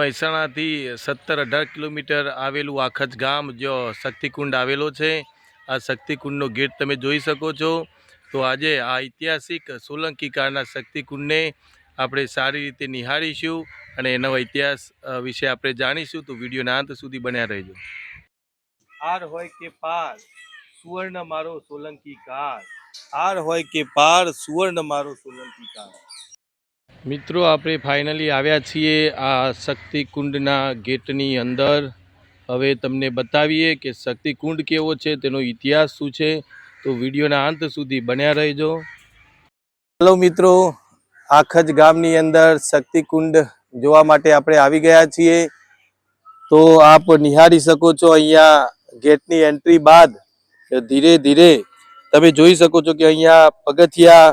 મહેસાણાથી સત્તર અઢાર કિલોમીટર આવેલું આખજ ગામ જો શક્તિકુંડ આવેલો છે. આ શક્તિકુંડનો ગેટ તમે જોઈ શકો છો. તો આજે આ ઐતિહાસિક સોલંકી કાળના શક્તિકુંડને આપણે સારી રીતે નિહાળીશું અને એનો ઇતિહાસ વિશે આપણે જાણીશું. તો વિડીયોના અંત સુધી બન્યા રહેજો. આર હોય કે પાર, સુવર્ણ મારો સોલંકી કાળ. આર હોય કે પાર, સુવર્ણ મારો સોલંકી કાળ. મિત્રો, આપણે ફાઇનલી આવ્યા છીએ આ શક્તિકુંડના ગેટની અંદર. હવે તમને બતાવીએ કે શક્તિકુંડ કેવો છે, તેનો ઇતિહાસ શું છે, તો વિડીયોના અંત સુધી બન્યા રહેજો. હેલો મિત્રો, આખજ ગામની અંદર શક્તિકુંડ જોવા માટે આપણે આવી ગયા છીએ. તો આપ નિહાળી શકો છો અહીંયા ગેટની એન્ટ્રી બાદ. ધીરે ધીરે તમે જોઈ શકો છો કે અહીંયા પગથિયા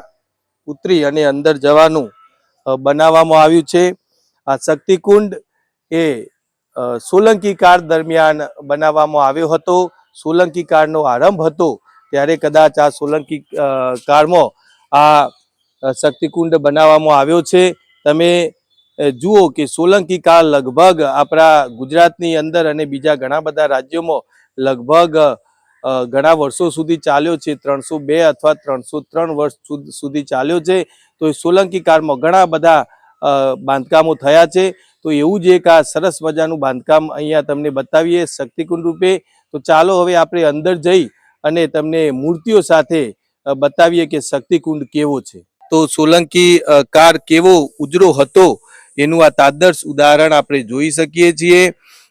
ઉતરી અને અંદર જવાનું. બનાવવામાં આવ્યું છે. આ શક્તિકુંડ એ સોલંકી કાળ દરમિયાન બનાવવામાં આવ્યો હતો. સોલંકી કાળનો આરંભ હતો ત્યારે કદાચ આ સોલંકી કાળમાં આ શક્તિકુંડ બનાવવામાં આવ્યો છે. તમે જુઓ કે સોલંકી કાળ લગભગ આપણા ગુજરાતની અંદર અને બીજા ઘણા બધા રાજ્યોમાં લગભગ ઘણા વર્ષો સુધી ચાલ્યો છે, ત્રણસો બે અથવા ત્રણસો ત્રણ વર્ષ સુધ- ચાલ્યો છે, તો એ સોલંકી કાળમાં ઘણા બધા બાંધકામો થયા છે. તો એવું જ એક આ સરસ મજાનું બાંધકામ અહીંયા તમને બતાવીએ શક્તિકુંડ રૂપે. તો ચાલો હવે આપણે અંદર જઈ અને તમને મૂર્તિઓ સાથે બતાવીએ કે શક્તિકુંડ કેવો છે. તો સોલંકી કાર કેવો ઉજરો હતો એનું આ તાદર્શ ઉદાહરણ આપણે જોઈ શકીએ છીએ.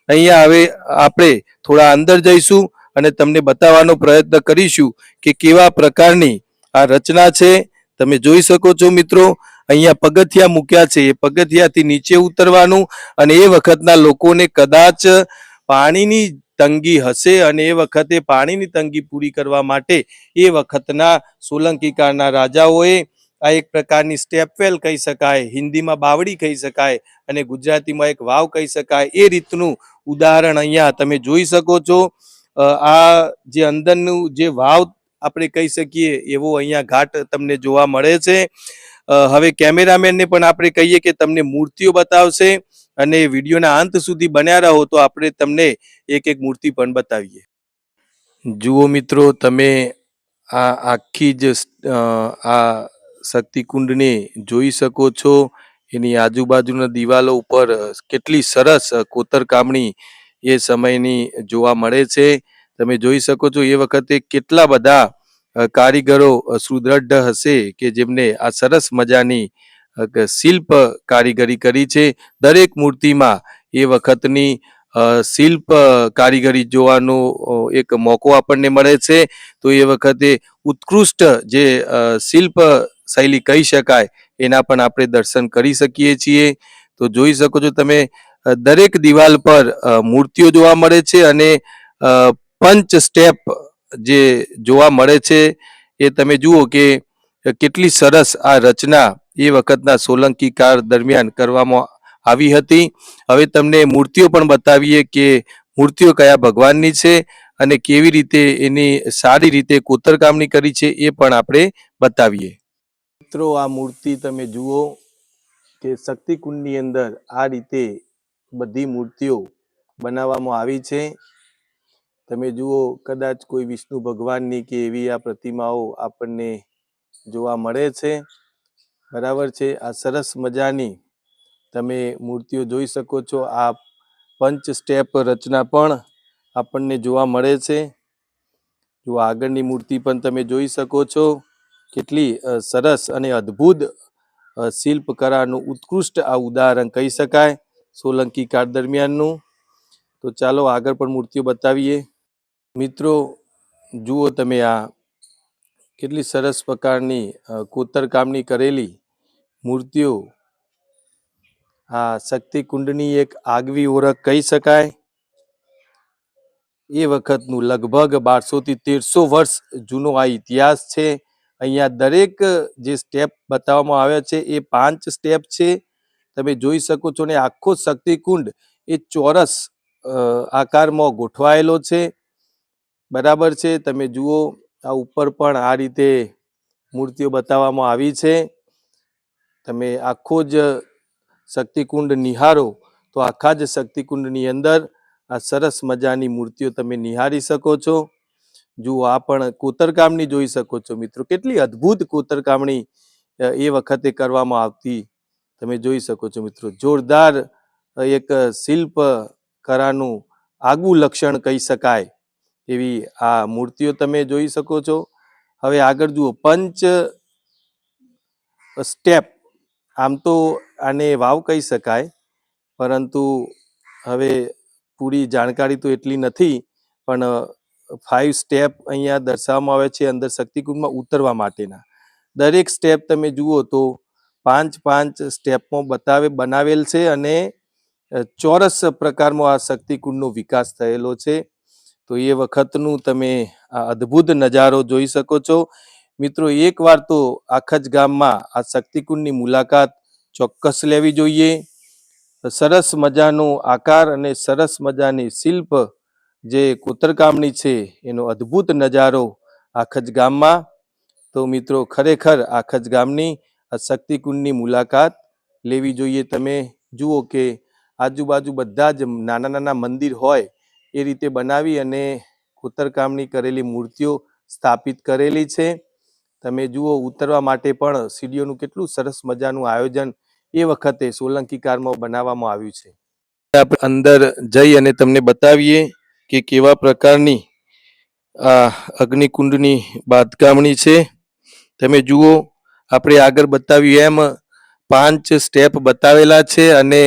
અહીંયા હવે આપણે થોડા અંદર જઈશું. અને તમને બતાવવાનો પ્રયત્ન કરીશું કે કેવા પ્રકારની આ રચના છે. તમે જોઈ શકો છો મિત્રો, અહીંયા પગથિયા મૂક્યા છે. એ પગથિયાથી નીચે ઉતરવાનું અને એ વખતના લોકોને કદાચ પાણીની તંગી હશે અને એ વખતે પાણીની તંગી પૂરી કરવા માટે એ વખતના સોલંકીકાળના રાજાઓએ આ એક પ્રકારની સ્ટેપવેલ કહી શકાય, હિન્દીમાં બાવડી કહી શકાય અને ગુજરાતીમાં એક વાવ કહી શકાય. એ રીતનું ઉદાહરણ અહીંયા તમે જોઈ શકો છો. આ જે અંદરનું જે વાવ આપણે કહી શકીએ, એવો અહીંયા ઘાટ તમને જોવા મળે છે. હવે કેમેરામેનને પણ આપણે કહીએ કે તમને મૂર્તિઓ બતાવશે અને વિડીયોના અંત સુધી બન્યા રહો તો આપણે તમને એક એક મૂર્તિ પણ બતાવીએ. જુઓ મિત્રો, તમે આ આખી જ આ શક્તિકુંડને જોઈ શકો છો. એની આજુબાજુના દિવાલો ઉપર કેટલી સરસ કોતરકામણી એ સમયની જોવા મળે છે. તમે જોઈ શકો છો એ વખતે કેટલા બધા કારીગરો સુદ્રઢ હશે કે જેમને આ સરસ મજાની શિલ્પ કારીગરી કરી છે. દરેક મૂર્તિમાં એ વખતની શિલ્પ કારીગરી જોવાનો એક મોકો આપણને મળે છે. તો એ વખતે ઉત્કૃષ્ટ જે શિલ્પ શૈલી કહી શકાય એના પણ આપણે દર્શન કરી શકીએ છીએ. તો જોઈ શકો છો તમે દરેક દિવાલ પર મૂર્તિઓ જોવા મળે છે અને પંચ સ્ટેપ જે જોવા મળે છે એ તમે જુઓ કે કેટલી સરસ આ રચના એ વખતના સોલંકી કાળ દરમિયાન કરવામાં આવી હતી. હવે તમને મૂર્તિઓ પણ બતાવીએ કે મૂર્તિઓ કયા ભગવાનની છે અને કેવી રીતે એની સારી રીતે કોતરકામની કરી છે એ પણ આપણે બતાવીએ. મિત્રો, આ મૂર્તિ તમે જુઓ કે શક્તિકુંડની અંદર આ રીતે બધી મૂર્તિઓ બનાવવામાં આવી છે. તમે જુઓ, કદાચ કોઈ વિષ્ણુ ભગવાનની કે એવી આ પ્રતિમાઓ આપણને જોવા મળે છે. બરાબર છે? આ સરસ મજાની તમે મૂર્તિઓ જોઈ શકો છો. આ પંચ સ્ટેપ રચના પણ આપણને જોવા મળે છે. જો આગળની મૂર્તિ પણ તમે જોઈ શકો છો. કેટલી સરસ અને અદ્ભુત શિલ્પકળાનું ઉત્કૃષ્ટ આ ઉદાહરણ કહી શકાય. સોલંકી કાળ દરમિયાનનું. તો ચાલો આગળ પણ મૂર્તિઓ બતાવીએ. મિત્રો, જુઓ તમે આ કેટલી સરસ પ્રકારની કોતરકામની કરેલી મૂર્તિઓ. આ શક્તિકુંડની એક આગવી ઓળખ કહી શકાય. એ વખતનું લગભગ બારસોથી તેરસો વર્ષ જૂનો આ ઇતિહાસ છે. અહીંયા દરેક જે સ્ટેપ બતાવવામાં આવ્યા છે, એ પાંચ સ્ટેપ છે. તમે જોઈ શકો છો ને આખો શક્તિકુંડ એ ચોરસ આકારમાં ગોઠવાયેલો છે. બરાબર છે? તમે જુઓ, આ ઉપર પણ આ રીતે મૂર્તિઓ બતાવવામાં આવી છે. તમે આખો જ શક્તિકુંડ નિહારો તો આખા જ શક્તિકુંડની અંદર આ સરસ મજાની મૂર્તિઓ તમે નિહાળી શકો છો. જુઓ, આ પણ કોતરકામની જોઈ શકો છો મિત્રો. કેટલી અદ્ભુત કોતરકામણી એ વખતે કરવામાં આવતી તમે જોઈ શકો છો મિત્રો. જોરદાર એક શિલ્પ કરાનું આગવું લક્ષણ કહી શકાય એવી આ મૂર્તિઓ તમે જોઈ શકો છો. હવે આગળ જુઓ, પંચ સ્ટેપ. આમ તો આને વાવ કહી શકાય, પરંતુ હવે પૂરી જાણકારી તો એટલી નથી, પણ ફાઈવ સ્ટેપ અહીંયા દર્શાવવામાં આવે છે અંદર શક્તિકુંડમાં ઉતરવા માટેના. દરેક સ્ટેપ તમે જુઓ તો પાંચ પાંચ સ્ટેપમાં બતાવે બનાવેલ છે અને ચોરસ પ્રકારમાં આ શક્તિકુંડનો વિકાસ થયેલો છે. તો એ વખતનું તમે આ અદ્ભુત નજારો જોઈ શકો છો. મિત્રો, એકવાર તો આખા જ ગામમાં આ શક્તિકુંડની મુલાકાત ચોક્કસ લેવી જોઈએ. સરસ મજાનો આકાર અને સરસ મજાની શિલ્પ જે કોતરકામણી છે, એનો અદ્ભુત નજારો આખા જ ગામમાં. તો મિત્રો, ખરેખર આખા જ ગામની આ શક્તિકુંડની મુલાકાત લેવી જોઈએ. તમે જુઓ કે આજુબાજુ બધા જ નાના નાના મંદિર હોય એ રીતે બનાવી અને કોતરકામની કરેલી મૂર્તિઓ સ્થાપિત કરેલી છે. તમે જુઓ, ઉતરવા માટે પણ સીડીઓનું કેટલું સરસ મજાનું આયોજન એ વખતે સોલંકી કારમાં બનાવવામાં આવ્યું છે. આપણે અંદર જઈ અને તમને બતાવીએ કે કેવા પ્રકારની આ અગ્નિકુંડની બાંધકામણી છે. તમે જુઓ આપણે આગળ બતાવ્યું એમ પાંચ સ્ટેપ બતાવેલા છે અને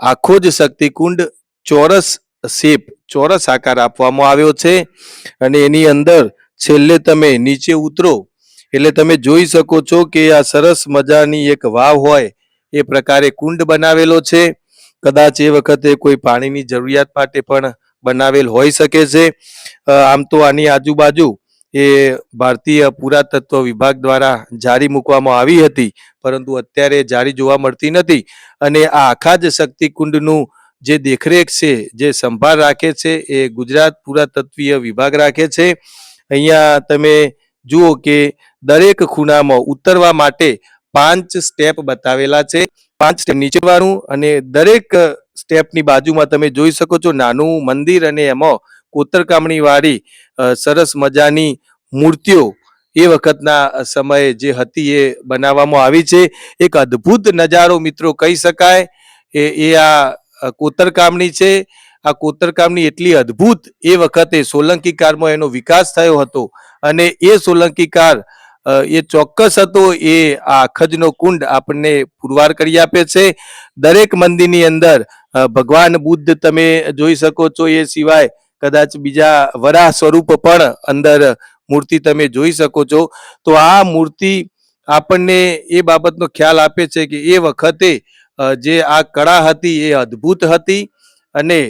આખો જ શક્તિકુંડ ચોરસ શેપ, ચોરસ આકાર આપવામાં આવ્યો છે. અને એની અંદર છેલ્લે તમે નીચે ઉતરો, એટલે તમે જોઈ શકો છો કે આ સરસ મજાની એક વાવ હોય, એ પ્રકારે કુંડ બનાવેલો છે. કદાચ એ વખતે કોઈ પાણીની જરૂરિયાત માટે પણ બનાવેલ હોઈ શકે છે. આમ તો આની આજુબાજુ એ ભારતીય પુરાતત્વ વિભાગ દ્વારા જારી મૂકવામાં આવી હતી, પરંતુ અત્યારે જારી જોવા મળતી નથી. અને આ આખા જ શક્તિકુંડનું જે દેખરેખ છે, જે સંભાળ રાખે છે, એ ગુજરાત પુરાતત્વીય વિભાગ રાખે છે. અહીંયા તમે જુઓ કે દરેક ખૂણામાં ઉતરવા માટે પાંચ સ્ટેપ બતાવેલા છે. પાંચ સ્ટેપ નીચેવાળું અને દરેક સ્ટેપની બાજુમાં તમે જોઈ શકો છો નાનું મંદિર અને એમાં કોતરકામણી વાળી સરસ મજાની મૂર્તિઓ એ વખતના સમયે જે હતી એ બનાવવામાં આવી છે. એક અદ્ભુત નજારો મિત્રો કહી શકાય એ એ આ કોતરકામની છે. આ કોતરકામની એટલી અદ્ભુત એ વખતે સોલંકી કારમાં એનો વિકાસ થયો હતો અને એ સોલંકી કાર એ ચોક્કસ હતો એ આ ખજનો કુંડ આપણને પુરવાર કરી આપે છે. દરેક મંદિરની અંદર ભગવાન બુદ્ધ તમે જોઈ શકો છો એ સિવાય કદાચ બીજા વરાહ સ્વરૂપ પણ અંદર મૂર્તિ તમે જોઈ શકો છો. તો આ મૂર્તિ આપણને એ બાબતનો ખ્યાલ આપે છે કે એ વખતે જે આ કળા હતી એ અદ્ભુત હતી અને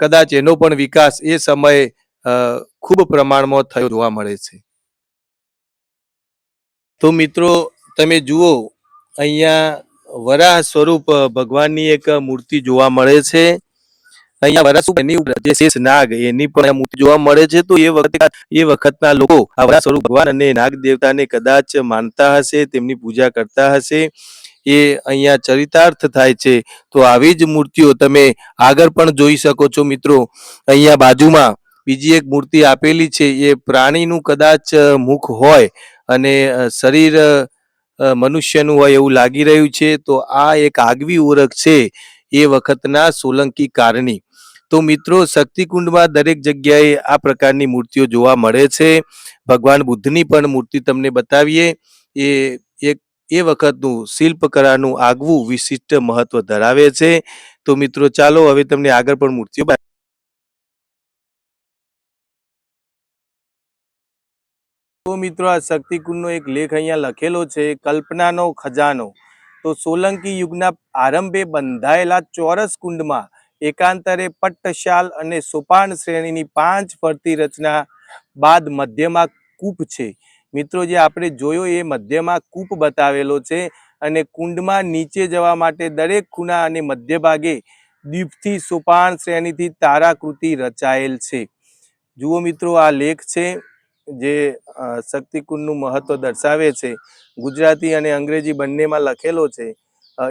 કદાચ એનો પણ વિકાસ એ સમયે ખૂબ પ્રમાણમાં થયો જોવા મળે છે. તો મિત્રો, તમે જુઓ, અહીંયા વરાહ સ્વરૂપ ભગવાનની એક મૂર્તિ જોવા મળે છે. અહીંયા વરાહ એની જે શેષ નાગ એની પણ મૂર્તિ જોવા મળે છે, તો એ વખતે એ વખતના લોકો આ સ્વરૂપ ભગવાન અને નાગ દેવતાને કદાચ માનતા હશે, તેમની પૂજા કરતા હશે. એ અહીંયા ચરિતાર્થ થાય છે. તો આવી જ મૂર્તિઓ તમે આગળ પણ જોઈ શકો છો મિત્રો. અહીંયા બાજુમાં બીજી એક મૂર્તિ આપેલી છે, એ પ્રાણીનું કદાચ મુખ હોય અને શરીર મનુષ્યનું હોય એવું લાગી રહ્યું છે, તો આ એક આગવી ઓળખ છે. એ વખતના સોલંકી કારણી તો મિત્રો, શક્તિકુંડમાં દરેક જગ્યાએ આ પ્રકારની મૂર્તિઓ જોવા મળે છે. ભગવાન બુદ્ધની પણ મૂર્તિ તમને બતાવીએ. એ, એક, એ વખતનું શિલ્પકલાનું આગવું વિશિષ્ટ મહત્વ ધરાવે છે. તો મિત્રો, ચાલો હવે તમને આગળ પણ મૂર્તિઓ તો મિત્રો, આ શક્તિકુંડનો એક લેખ અહીંયા લખેલો છે, કલ્પનાનો ખજાનો. તો સોલંકી યુગના આરંભે બંધાયેલા ચોરસ કુંડમાં એકાંતરે પટ્ટશાલ અને સોપાન શ્રેણીની પાંચ ફરતી રચના બાદ મધ્યમાં કૂપ છે. મિત્રો, જે આપણે જોયો એ મધ્યમાં કૂપ બતાવેલો છે અને કુંડમાં નીચે જવા માટે દરેક ખૂણા અને મધ્ય ભાગે દીપથી સોપાન શ્રેણીથી તારાકૃતિ રચાયેલ છે. જુઓ મિત્રો, આ લેખ છે. જે શક્તિકુંડનું મહત્વ દર્શાવે છે, ગુજરાતી અને અંગ્રેજી બંનેમાં લખેલો છે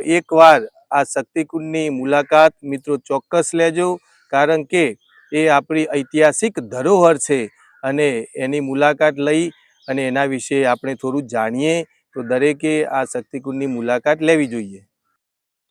એકવાર આ શક્તિકુંડની મુલાકાત મિત્રો ચોક્કસ લેજો, કારણ કે એ આપણી ઐતિહાસિક ધરોહર છે અને એની મુલાકાત લઈ અને એના વિશે આપણે થોડું જાણીએ, તો દરેકે આ શક્તિકુંડની મુલાકાત લેવી જોઈએ.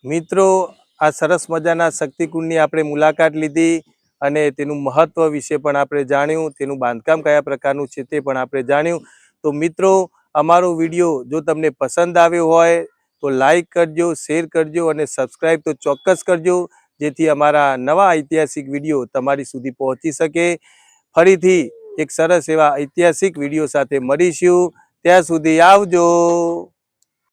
મિત્રો, આ સરસ મજાના શક્તિકુંડની આપણે મુલાકાત લીધી અને તેનું મહત્વ વિશે પણ આપણે જાણ્યું, તેનું બાંધકામ કયા પ્રકારનું છે તે પણ આપણે જાણ્યું. તો મિત્રો, અમારો વીડિયો જો તમને પસંદ આવ્યો હોય, તો લાઈક કરજો, શેર કરજો અને સબસ્ક્રાઈબ તો ચોક્કસ કરજો, જેથી અમારા નવા ઐતિહાસિક વીડિયો તમારી સુધી પહોંચી શકે. ફરીથી એક સરસ એવા ઐતિહાસિક વીડિયો સાથે મળીશું. ત્યાં સુધી આવજો.